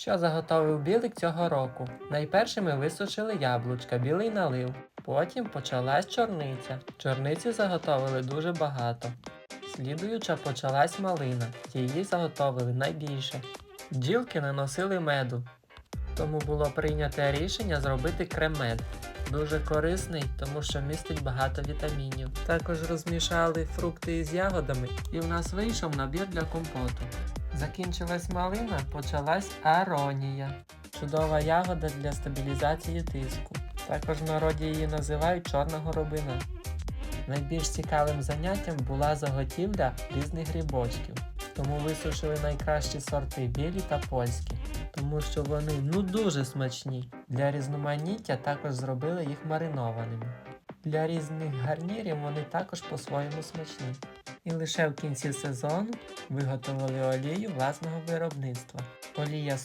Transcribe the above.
Що заготовив білик цього року? Найперше ми висушили яблучка, білий налив. Потім почалась чорниця. Чорниці заготовили дуже багато. Слідуюча почалась малина. Її заготовили найбільше. Бджілки наносили меду. Тому було прийнято рішення зробити крем-мед. Дуже корисний, тому що містить багато вітамінів. Також розмішали фрукти із ягодами, і в нас вийшов набір для компоту. Закінчилась малина, почалась аронія. Чудова ягода для стабілізації тиску. Також в народі її називають чорна горобина. Найбільш цікавим заняттям була заготівля різних грибочків. Тому висушили найкращі сорти білі та польські, тому що вони ну дуже смачні. Для різноманіття також зробили їх маринованими. Для різних гарнірів вони також по-своєму смачні. І лише в кінці сезону виготовили олію власного виробництва. Олія